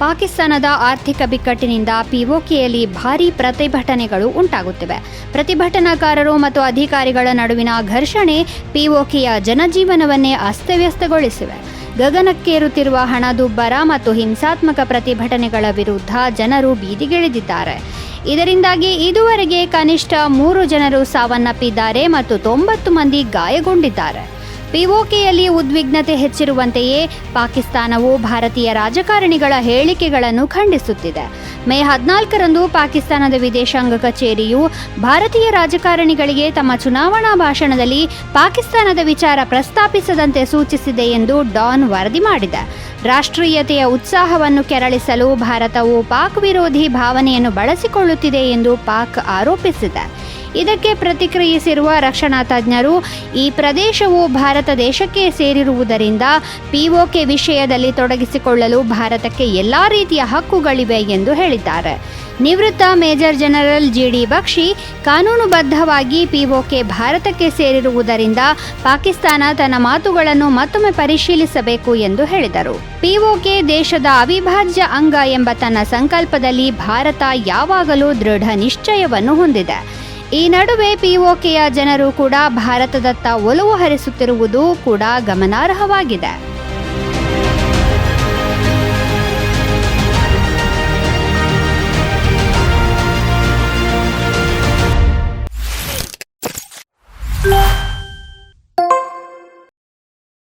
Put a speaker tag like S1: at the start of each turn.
S1: ಪಾಕಿಸ್ತಾನದ ಆರ್ಥಿಕ ಬಿಕ್ಕಟ್ಟಿನಿಂದ ಪಿಒಕೆಯಲ್ಲಿ ಭಾರೀ ಪ್ರತಿಭಟನೆಗಳು ಉಂಟಾಗುತ್ತಿವೆ. ಪ್ರತಿಭಟನಾಕಾರರು ಮತ್ತು ಅಧಿಕಾರಿಗಳ ನಡುವಿನ ಘರ್ಷಣೆ ಪಿಒಕೆಯ ಜನಜೀವನವನ್ನೇ ಅಸ್ತವ್ಯಸ್ತಗೊಳಿಸಿವೆ. ಗಗನಕ್ಕೇರುತ್ತಿರುವ ಹಣದುಬ್ಬರ ಮತ್ತು ಹಿಂಸಾತ್ಮಕ ಪ್ರತಿಭಟನೆಗಳ ವಿರುದ್ಧ ಜನರು ಬೀದಿಗಿಳಿದಿದ್ದಾರೆ. ಇದರಿಂದಾಗಿ ಇದುವರೆಗೆ ಕನಿಷ್ಠ ಮೂರು ಜನರು ಸಾವನ್ನಪ್ಪಿದ್ದಾರೆ ಮತ್ತು ತೊಂಬತ್ತು ಮಂದಿ ಗಾಯಗೊಂಡಿದ್ದಾರೆ. ಪಿಒಕೆಯಲ್ಲಿ ಉದ್ವಿಗ್ನತೆ ಹೆಚ್ಚಿರುವಂತೆಯೇ ಪಾಕಿಸ್ತಾನವು ಭಾರತೀಯ ರಾಜಕಾರಣಿಗಳ ಹೇಳಿಕೆಗಳನ್ನು ಖಂಡಿಸುತ್ತಿದೆ. ಮೇ ಹದಿನಾಲ್ಕರಂದು ಪಾಕಿಸ್ತಾನದ ವಿದೇಶಾಂಗ ಕಚೇರಿಯು ಭಾರತೀಯ ರಾಜಕಾರಣಿಗಳಿಗೆ ತಮ್ಮ ಚುನಾವಣಾ ಭಾಷಣದಲ್ಲಿ ಪಾಕಿಸ್ತಾನದ ವಿಚಾರ ಪ್ರಸ್ತಾಪಿಸದಂತೆ ಸೂಚಿಸಿದೆ ಎಂದು ಡಾನ್ ವರದಿ ಮಾಡಿದೆ. ರಾಷ್ಟ್ರೀಯತೆಯ ಉತ್ಸಾಹವನ್ನು ಕೆರಳಿಸಲು ಭಾರತವು ಪಾಕ್ ವಿರೋಧಿ ಭಾವನೆಯನ್ನು ಬಳಸಿಕೊಳ್ಳುತ್ತಿದೆ ಎಂದು ಪಾಕ್ ಆರೋಪಿಸಿದೆ. ಇದಕ್ಕೆ ಪ್ರತಿಕ್ರಿಯಿಸಿರುವ ರಕ್ಷಣಾ ತಜ್ಞರು, ಈ ಪ್ರದೇಶವು ಭಾರತ ದೇಶಕ್ಕೆ ಸೇರಿರುವುದರಿಂದ ಪಿಒಕೆ ವಿಷಯದಲ್ಲಿ ತೊಡಗಿಸಿಕೊಳ್ಳಲು ಭಾರತಕ್ಕೆ ಎಲ್ಲ ರೀತಿಯ ಹಕ್ಕುಗಳಿವೆ ಎಂದು ಹೇಳಿದ್ದಾರೆ. ನಿವೃತ್ತ major general G D Bakshi, ಕಾನೂನುಬದ್ಧವಾಗಿ ಪಿಒಕೆ ಭಾರತಕ್ಕೆ ಸೇರಿರುವುದರಿಂದ ಪಾಕಿಸ್ತಾನ ತನ್ನ ಮಾತುಗಳನ್ನು ಮತ್ತೊಮ್ಮೆ ಪರಿಶೀಲಿಸಬೇಕು ಎಂದು ಹೇಳಿದರು. ಪಿಒಕೆ ದೇಶದ ಅವಿಭಾಜ್ಯ ಅಂಗ ಎಂಬ ತನ್ನ ಸಂಕಲ್ಪದಲ್ಲಿ ಭಾರತ ಯಾವಾಗಲೂ ದೃಢ ನಿಶ್ಚಯವನ್ನು ಹೊಂದಿದೆ. ಈ ನಡುವೆ ಪಿಒಕೆಯ ಜನರು ಕೂಡ ಭಾರತದತ್ತ ಒಲವು ಹರಿಸುತ್ತಿರುವುದು ಕೂಡ ಗಮನಾರ್ಹವಾಗಿದೆ.